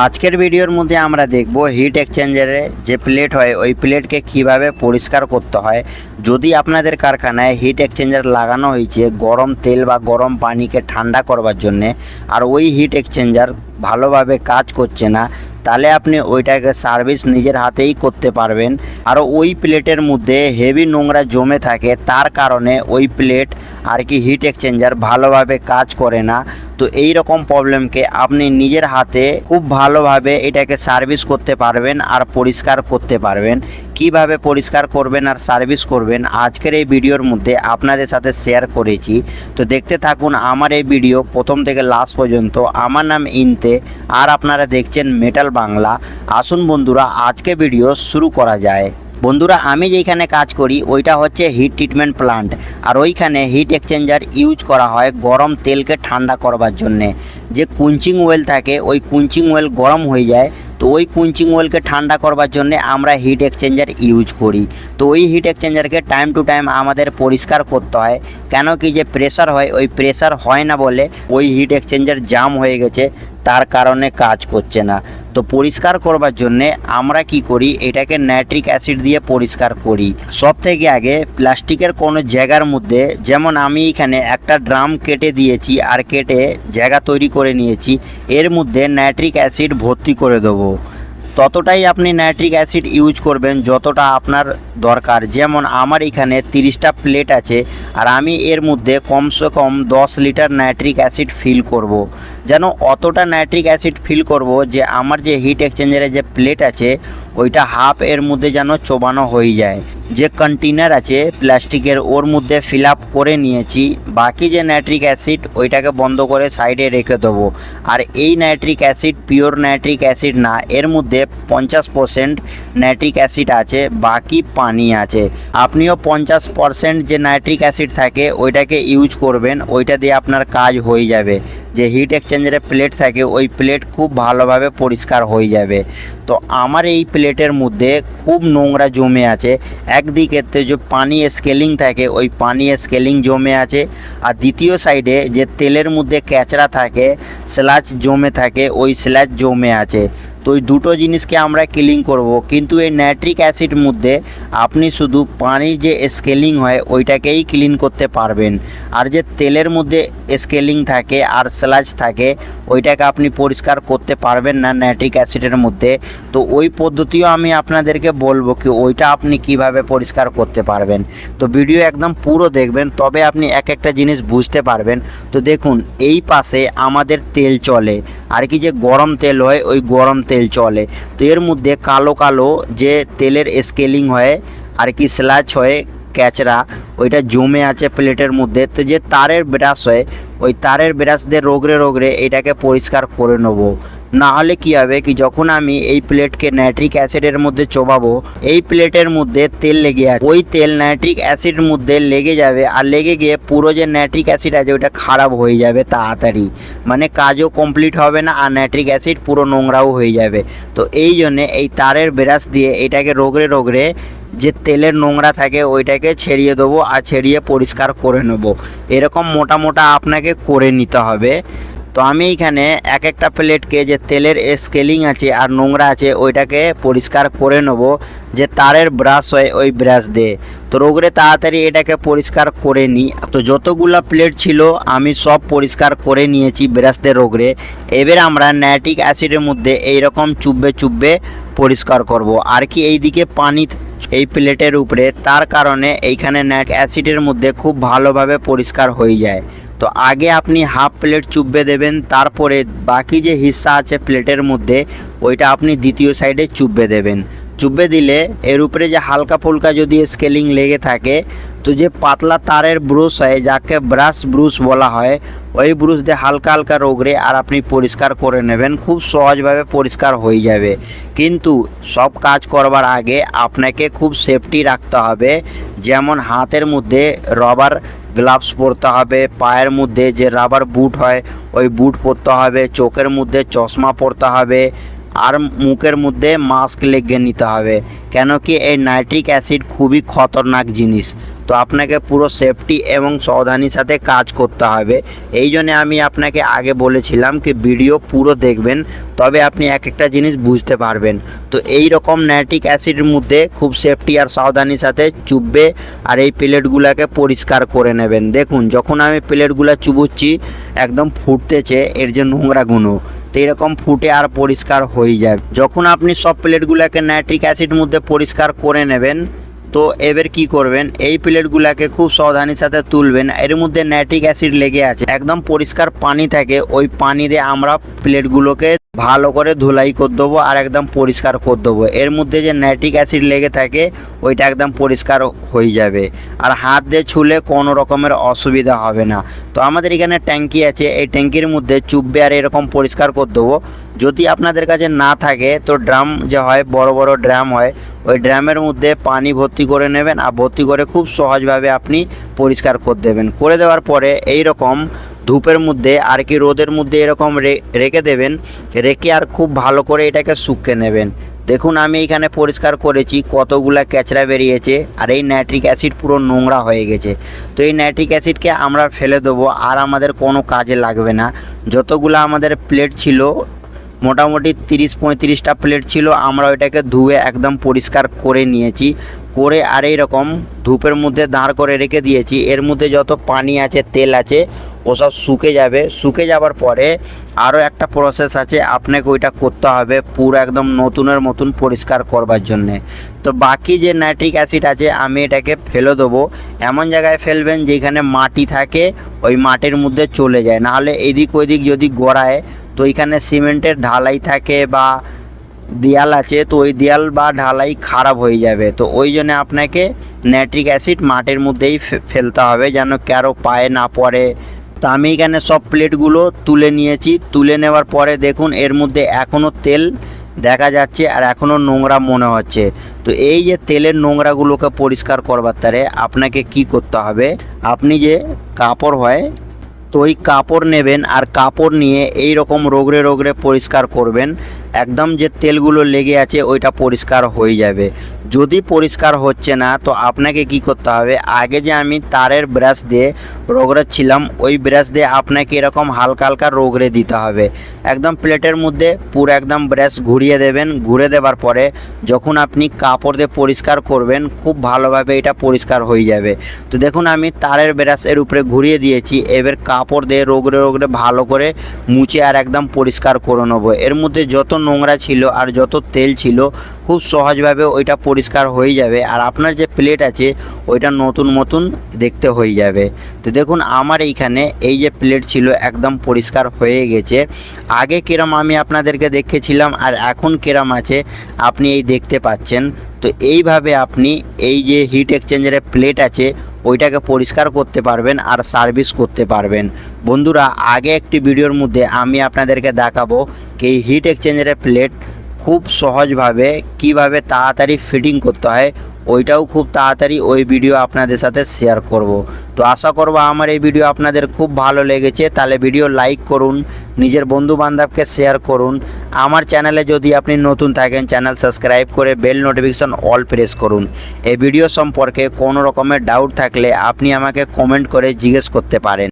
আজকের ভিডিওর মধ্যে আমরা দেখব হিট এক্সচেঞ্জারে যে প্লেট হয়, ওই প্লেটকে কীভাবে পরিষ্কার করতে হয়। যদি আপনাদের কারখানায় হিট এক্সচেঞ্জার লাগানো হয়েছে, গরম তেল বা গরম পানিকে ঠান্ডা করবার জন্যে, আর ওই হিট এক্সচেঞ্জার ভালোভাবে কাজ করছে না তাহলে আপনি ওইটাকে সার্ভিস নিজের হাতেই করতে পারবেন। আর ওই প্লেটের মধ্যে হেভি নোংরা জমে থাকে, তার কারণে ওই প্লেট আর কি হিট এক্সচেঞ্জার ভালোভাবে কাজ করে না। তো এই রকম প্রবলেমকে আপনি নিজের হাতে খুব ভালোভাবে এটাকে সার্ভিস করতে পারবেন আর পরিষ্কার করতে পারবেন। কীভাবে পরিষ্কার করবেন আর সার্ভিস করবেন আজকের এই ভিডিওর মধ্যে আপনাদের সাথে শেয়ার করেছি। তো দেখতে থাকুন আমার এই ভিডিও প্রথম থেকে লাস্ট পর্যন্ত। আমার নাম ইনতে, আর আপনারা দেখছেন মেটাল বাংলা। আসুন বন্ধুরা, আজকে ভিডিও শুরু করা যায়। বন্ধুরা, আমি যেখানে কাজ করি, ওইটা হচ্ছে হিট ট্রিটমেন্ট প্লান্ট আর ওইখানে হিট এক্সচেঞ্জার ইউজ করা হয় গরম তেলকে ঠান্ডা করবার জন্যে। যে কুঞ্চিং ওয়েল থাকে, ওই কুঞ্চিং ওয়েল গরম হয়ে যায়। তো ওই কুঞ্চিং ওয়েলকে ঠান্ডা করবার জন্যে আমরা হিট এক্সচেঞ্জার ইউজ করি। তো ওই হিট এক্সচেঞ্জারকে টাইম টু টাইম আমাদের পরিষ্কার করতে হয়। কেন কি যে প্রেশার হয়, ওই প্রেশার হয় না বলে ওই হিট এক্সচেঞ্জার জাম হয়ে গেছে। তার কারণে কাজ করছে না। তো পরিষ্কার করবার জন্যে আমরা কি করি, এটাকে নাইট্রিক অ্যাসিড দিয়ে পরিষ্কার করি। সব থেকে আগে প্লাস্টিকের কোনো জায়গার মধ্যে, যেমন আমি এখানে একটা ড্রাম কেটে দিয়েছি আর কেটে জায়গা তৈরি করে নিয়েছি, এর মধ্যে নাইট্রিক অ্যাসিড ভর্তি করে দেবো। ততটাই আপনি নাইট্রিক অ্যাসিড ইউজ করবেন যতটা আপনার দরকার যেমন আমার এখানে তিরিশটা প্লেট আছে আর আমি এর মধ্যে কমসে কম দশ লিটার নাইট্রিক অ্যাসিড ফিল করব। যেন অতটা নাইট্রিক অ্যাসিড ফিল করব যে আমার যে হিট এক্সচেঞ্জারের যে প্লেট আছে, ওইটা হাফ এর মধ্যে যেন চোবানো হয়ে যায় যে কন্টেনার আছে, প্লাস্টিকের ওর মধ্যে ফিল আপ করে নিয়েছি। বাকি যে নাইট্রিক অ্যাসিড ওইটাকে বন্ধ করে সাইডে রেখে দেবো। আর এই nitric acid pure nitric acid না, এর মধ্যে পঞ্চাশ পার্সেন্ট নাইট্রিক অ্যাসিড আছে, বাকি পানি আছে। আপনিও পঞ্চাশ পার্সেন্ট যে নাইট্রিক অ্যাসিড থাকে, ওইটাকে ইউজ করবেন, ওইটা দিয়ে আপনার কাজ হয়ে যাবে। যে হিট এক্সচেঞ্জারের প্লেট থাকে, ওই প্লেট খুব ভালোভাবে পরিষ্কার হয়ে যাবে। তো আমার এই প্লেটের মধ্যে খুব নোংরা জমে আছে। একদিকেতে যে পানি স্কেলিং থাকে, ওই পানি স্কেলিং জমে আছে। আর দ্বিতীয় সাইডে যে তেলের মধ্যে ক্যাচরা থাকে স্ল্যাচ জমে থাকে, ওই স্ল্যাচ জমে আছে। তো ওই দুটো জিনিসকে আমরা ক্লিন করব। কিন্তু এই নাইট্রিক অ্যাসিড মধ্যে আপনি শুধু পানির যে স্কেলিং হয়, ওইটাকেই ক্লিন করতে পারবেন। আর যে তেলের মধ্যে স্কেলিং থাকে আর স্লাজ থাকে, ওইটাকে আপনি পরিষ্কার করতে পারবেন না নাইট্রিক অ্যাসিডের মধ্যে। তো ওই পদ্ধতিও আমি আপনাদেরকে বলব কি, ওইটা আপনি কীভাবে পরিষ্কার করতে পারবেন। তো ভিডিও একদম পুরো দেখবেন, তবে আপনি এক একটা জিনিস বুঝতে পারবেন। তো দেখুন, এই পাশে আমাদের তেল চলে। আর কি যে গরম তেল হয়, ওই গরম তেল চলে। তো এর মধ্যে কালো কালো যে তেলের স্কেলিং হয়, আর কি স্ল্যাচ হয় ক্যাচরা ওইটা জমে আছে প্লেটের মধ্যে। তো যে তারের ব্রাশ হয়, ওই তারের ব্রাশ দিয়ে রোগরে রোগরে এটাকে পরিষ্কার করে নেব। না হলে কী হবে কি যখন আমি এই প্লেটকে নাইট্রিক অ্যাসিডের মধ্যে চোবাবো, এই প্লেটের মধ্যে তেল লেগে আছে। ওই তেল নাইট্রিক অ্যাসিড মধ্যে লেগে যাবে আর লেগে গিয়ে পুরো যে নাইট্রিক অ্যাসিড আছে ওটা খারাপ হয়ে যাবে তাড়াতাড়ি। মানে কাজও কমপ্লিট হবে না আর নাইট্রিক অ্যাসিড পুরো নোংরাও হয়ে যাবে। তো এই জন্যে এই তারের ব্রাশ দিয়ে এটাকে রোগরে রোগরে যে তেলের নোংরা থাকে ওইটাকে ছেড়িয়ে দেবো আর ছেড়িয়ে পরিষ্কার করে নেব। এরকম মোটা মোটা আপনাকে করে নিতে হবে। তো আমি এইখানে এক একটা প্লেটকে যে তেলের স্কেলিং আছে আর নোংরা আছে, ওইটাকে পরিষ্কার করে নেব যে তারের ব্রাশ হয় ওই ব্রাশ দিয়ে। তো রোগরে তাড়াতাড়ি এটাকে পরিষ্কার করে নিই। তো যতগুলো প্লেট ছিল, আমি সব পরিষ্কার করে নিয়েছি ব্রাশ দিয়ে রোগরে। এবার আমরা ন্যাটিক অ্যাসিডের মধ্যে এইরকম চুববে চুববে পরিষ্কার করব। আর কি এইদিকে পানি এই প্লেটের উপরে, তার কারণে এইখানে ন্যাক অ্যাসিডের মধ্যে খুব ভালোভাবে পরিষ্কার হয়ে যায়। তো আগে আপনি হাফ প্লেট চুববে দেবেন, তারপরে বাকি যে হিস্সা আছে প্লেটের মধ্যে, ওইটা আপনি দ্বিতীয় সাইডে চুববে দেবেন। চুববে দিলে এর উপরে যে হালকা ফুলকা যদি স্কেলিং লেগে থাকে, তো যে পাতলা তারের ব্রুশ হয়, যাকে ব্রাশ ব্রুশ বলা হয়, ওই ব্রুশ দিয়ে হালকা হালকা রোগরে আর আপনি পরিষ্কার করে নেবেন, খুব সহজভাবে পরিষ্কার হয়ে যাবে। কিন্তু সব কাজ করবার আগে আপনাকে খুব সেফটি রাখতে হবে, যেমন হাতের মধ্যে রবার গ্লাভস পরতে হবে, পায়ের মধ্যে যে রাবার বুট হয়, ওই বুট পরতে হবে, চোখের মধ্যে চশমা পরতে হবে। আর মুখের মধ্যে মাস্ক লেগে নিতে হবে। কেন কি এই নাইট্রিক অ্যাসিড খুবই খতরনাক জিনিস। তো আপনাকে পুরো সেফটি এবং সাবধানির সাথে কাজ করতে হবে। এই জন্যে আমি আপনাকে আগে বলেছিলাম কি ভিডিও পুরো দেখবেন, তবে আপনি এক একটা জিনিস বুঝতে পারবেন। তো এই রকম নাইট্রিক অ্যাসিডের মধ্যে খুব সেফটি আর সাবধানির সাথে চুববে আর এই প্লেটগুলোকে পরিষ্কার করে নেবেন। দেখুন, যখন আমি প্লেটগুলো চুবুচ্ছি, একদম ফুটতেছে এর যে নোংরাগুলো তো এরকম ফুটে আর পরিষ্কার হয়ে যায়। যখন আপনি সব প্লেটগুলোকে নাইট্রিক অ্যাসিড মধ্যে পরিষ্কার করে নেবেন তো এবার কি করবেন? এই প্লেটগুলোকে খুব সাবধানের সাথে তুলবেন। এর মধ্যে নাইট্রিক অ্যাসিড লেগে আছে। একদম পরিষ্কার পানি থাকে। ওই পানি দিয়ে আমরা প্লেটগুলোকে ভালো করে ধুলাই করে দেবো আর একদম পরিষ্কার করে দেবো। এর মধ্যে যে নাইট্রিক অ্যাসিড লেগে থাকে, ওইটা একদম পরিষ্কার হয়ে যাবে। আর হাত দিয়ে ছুলে কোনো রকমের অসুবিধা হবে না। তো আমাদের এখানে ট্যাঙ্কি আছে। এই ট্যাঙ্কির মধ্যে চুববে আর এরকম পরিষ্কার করে দেবো। যদি আপনাদের কাছে না থাকে, তো ড্রাম যে হয়, বড় বড় ড্রাম হয়, ওই ড্রামের মধ্যে পানি ভর্তি করে নেবেন আর ভর্তি করে খুব সহজভাবে আপনি পরিষ্কার করে দেবেন। করে দেওয়ার পরে এই রকম ধূপের মধ্যে আর কি রোদের মধ্যে এরকম রেখে দেবেন, রেখে আর খুব ভালো করে এটাকে শুকিয়ে নেবেন। দেখুন, আমি এখানে পরিষ্কার করেছি, কতগুলা ক্যাচড়া বেরিয়েছে আর এই নাইট্রিক অ্যাসিড পুরো নোংরা হয়ে গেছে। তো এই নাইট্রিক অ্যাসিডকে আমরা ফেলে দেবো, আর আমাদের কোনো কাজে লাগবে না। যতগুলো আমাদের প্লেট ছিল মোটামুটি তিরিশ পঁয়ত্রিশটা প্লেট ছিল। আমরা ওইটাকে ধুয়ে একদম পরিষ্কার করে নিয়েছি। করে আর এই রকম ধূপের মধ্যে দাঁড় করে রেখে দিয়েছি। এর মধ্যে যত পানি আছে, তেল আছে, ওসব শুকে যাবে। শুকে যাবার পরে আরও একটা প্রসেস আছে। আপনাকে ওইটা করতে হবে পুরো একদম নতুনের মতন পরিষ্কার করবার জন্যে। তো বাকি যে নাইট্রিক অ্যাসিড আছে, আমি এটাকে ফেলে দেবো। এমন জায়গায় ফেলবেন যেখানে মাটি থাকে, ওই মাটির মধ্যে চলে যায়। নাহলে এদিক ওইদিক যদি গড়ায় তো এখানে সিমেন্টের ঢালাই থাকে বা দেয়াল আছে, তো ওই দেয়াল বা ঢালাই খারাপ হয়ে যাবে। তো ওই জন্য আপনাকে নাইট্রিক অ্যাসিড মাটির মধ্যেই ফেলতে হবে যেন কারও পায়ে না পড়ে। তো আমি এখানে সব প্লেটগুলো তুলে নিয়েছি। তুলে নেওয়ার পরে দেখুন, এর মধ্যে এখনও তেল দেখা যাচ্ছে আর এখনও নোংরা মনে হচ্ছে। তো এই যে তেলের নোংরাগুলোকে পরিষ্কার করবার তারে আপনাকে কি করতে হবে? আপনি যে কাপড় হয় তো ওই কাপড় নেবেন আর কাপড় নিয়ে এই রকম রোগড়ে রোগড়ে পরিষ্কার করবেন। একদম যে তেলগুলো লেগে আছে, ওইটা পরিষ্কার হয়ে যাবে। যদি পরিষ্কার হচ্ছে না, তো আপনাকে কি করতে হবে? আগে যে আমি তারের ব্রাশ দিয়ে রোগড়াচ্ছিলাম ওই ব্রাশ দিয়ে আপনাকে এরকম হালকা হালকা রোগড়ে দিতে হবে। একদম প্লেটের মধ্যে পুরো একদম ব্রাশ ঘুরিয়ে দেবেন। ঘুরে দেওয়ার পরে যখন আপনি কাপড় দিয়ে পরিষ্কার করবেন, খুব ভালোভাবে এটা পরিষ্কার হয়ে যাবে। তো দেখুন, আমি তারের ব্রাশ এর উপরে ঘুরিয়ে দিয়েছি। এবার কাপড় দিয়ে রোগড়ে রোগড়ে ভালো করে মুছে আর একদম পরিষ্কার করে নেব। এর মধ্যে যত নোংরা ছিল আর যত তেল ছিল, খুব সহজভাবে ওইটা পরিষ্কার হয়ে যাবে আর আপনার যে প্লেট আছে, ওইটা নতুন নতুন দেখতে হয়ে যাবে। তো দেখুন, আমার এইখানে এই যে প্লেট ছিল একদম পরিষ্কার হয়ে গেছে। আগে কিরম আমি আপনাদেরকে দেখেছিলাম আর এখন কেরাম আছে, আপনি এই দেখতে পাচ্ছেন। তো এইভাবে আপনি এই যে হিট এক্সচেঞ্জারের প্লেট আছে, ওইটাকে পরিষ্কার করতে পারবেন আর সার্ভিস করতে পারবেন। বন্ধুরা, আগে একটি ভিডিওর মধ্যে আমি আপনাদেরকে দেখাবো কি হিট এক্সচেঞ্জারের প্লেট খুব সহজভাবে কীভাবে তাড়াতাড়ি ফিটিং করতে হয় ওইটাও খুব তাড়াতাড়ি ওই ভিডিও আপনাদের সাথে শেয়ার করব। তো আশা করব আমার এই ভিডিও আপনাদের খুব ভালো লেগেছে, তাহলে ভিডিও লাইক করুন, নিজের বন্ধু বান্ধবকে শেয়ার করুন। আমার চ্যানেলে যদি আপনি নতুন থাকেন চ্যানেল সাবস্ক্রাইব করে বেল নোটিফিকেশন অল প্রেস করুন। এই ভিডিও সম্পর্কে কোনো রকমের ডাউট থাকলে আপনি আমাকে কমেন্ট করে জিজ্ঞেস করতে পারেন।